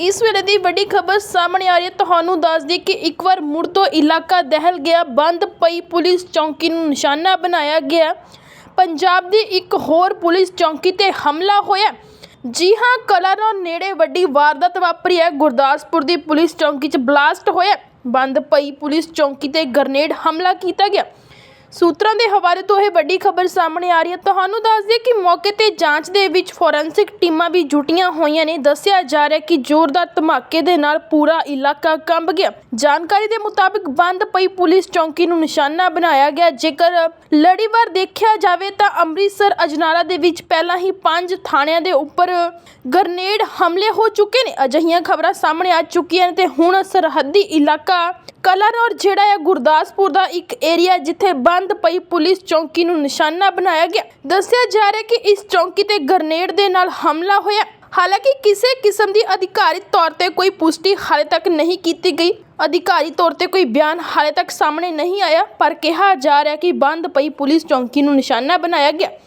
ਇਸ ਵੇਲੇ ਦੀ ਵੱਡੀ ਖਬਰ ਸਾਹਮਣੇ ਆ ਰਹੀ ਹੈ। ਤੁਹਾਨੂੰ ਦੱਸ ਦਈਏ ਕਿ ਇੱਕ ਵਾਰ ਮੁੜ ਤੋਂ ਇਲਾਕਾ ਦਹਿਲ ਗਿਆ। ਬੰਦ ਪਈ ਪੁਲਿਸ ਚੌਂਕੀ ਨੂੰ ਨਿਸ਼ਾਨਾ ਬਣਾਇਆ ਗਿਆ। ਪੰਜਾਬ ਦੀ ਇੱਕ ਹੋਰ ਪੁਲਿਸ ਚੌਂਕੀ ਤੇ ਹਮਲਾ ਹੋਇਆ। ਜੀ ਹਾਂ ਕਲਾਨੌਰ ਨੇੜੇ ਵੱਡੀ ਵਾਰਦਾਤ ਵਾਪਰੀ ਹੈ। ਗੁਰਦਾਸਪੁਰ ਦੀ ਪੁਲਿਸ ਚੌਂਕੀ 'ਚ ਬਲਾਸਟ ਹੋਇਆ। ਬੰਦ ਪਈ ਪੁਲਿਸ ਚੌਂਕੀ ਤੇ ਗ੍ਰਨੇਡ ਹਮਲਾ ਕੀਤਾ ਗਿਆ। ਸੂਤਰਾਂ ਦੇ ਹਵਾਲੇ ਤੋਂ ਇਹ ਵੱਡੀ ਖਬਰ ਸਾਹਮਣੇ ਆ ਰਹੀ ਹੈ। ਤੁਹਾਨੂੰ ਦੱਸ ਦਈਏ ਕਿ ਮੌਕੇ ਤੇ ਜਾਂਚ ਦੇ ਵਿੱਚ ਫੋਰੈਂਸਿਕ ਟੀਮਾਂ ਵੀ ਜੁਟੀਆਂ ਹੋਈਆਂ ਨੇ। ਦੱਸਿਆ ਜਾ ਰਿਹਾ ਕਿ ਜ਼ੋਰਦਾਰ ਧਮਾਕੇ ਦੇ ਨਾਲ ਪੂਰਾ ਇਲਾਕਾ ਕੰਬ ਗਿਆ। ਜਾਣਕਾਰੀ ਦੇ ਮੁਤਾਬਿਕ ਬੰਦ ਪਈ ਪੁਲਿਸ ਚੌਂਕੀ ਨੂੰ ਨਿਸ਼ਾਨਾ ਬਣਾਇਆ ਗਿਆ। ਜੇਕਰ ਲੜੀਵਾਰ ਦੇਖਿਆ ਜਾਵੇ ਤਾਂ ਅੰਮ੍ਰਿਤਸਰ, ਅਜਨਾਲਾ ਦੇ ਵਿੱਚ ਪਹਿਲਾਂ ਹੀ ਪੰਜ ਥਾਣਿਆਂ ਦੇ ਉੱਪਰ ਗਰਨੇਡ ਹਮਲੇ ਹੋ ਚੁੱਕੇ ਨੇ। ਅਜਿਹੀਆਂ ਖਬਰਾਂ ਸਾਹਮਣੇ ਆ ਚੁੱਕੀਆਂ ਨੇ ਤੇ ਹੁਣ ਸਰਹੱਦੀ ਇਲਾਕਾ ਕਲਾਨੌਰ ਜਿਹੜਾ ਹੈ ਗੁਰਦਾਸਪੁਰ ਦਾ ਇੱਕ ਏਰੀਆ ਜਿੱਥੇ ਬੰਦ ਪਈ ਪੁਲਿਸ ਚੌਂਕੀ ਨੂੰ ਨਿਸ਼ਾਨਾ ਬਣਾਇਆ ਗਿਆ। ਦੱਸਿਆ ਜਾ ਰਿਹਾ ਕਿ ਇਸ ਚੌਕੀ ਤੇ ਗ੍ਰਨੇਡ ਦੇ ਨਾਲ ਹਮਲਾ ਹੋਇਆ। ਹਾਲਾਂਕਿ ਕਿਸੇ ਕਿਸਮ ਦੀ ਅਧਿਕਾਰਿਤ ਤੌਰ ਤੇ ਕੋਈ ਪੁਸ਼ਟੀ ਹਾਲੇ ਤੱਕ ਨਹੀਂ ਕੀਤੀ ਗਈ। ਅਧਿਕਾਰੀ ਤੌਰ ਤੇ ਕੋਈ ਬਿਆਨ ਹਾਲੇ ਤੱਕ ਸਾਹਮਣੇ ਨਹੀਂ ਆਇਆ, ਪਰ ਕਿਹਾ ਜਾ ਰਿਹਾ ਕਿ ਬੰਦ ਪਈ ਪੁਲਿਸ ਚੌਕੀ ਨੂੰ ਨਿਸ਼ਾਨਾ ਬਣਾਇਆ ਗਿਆ।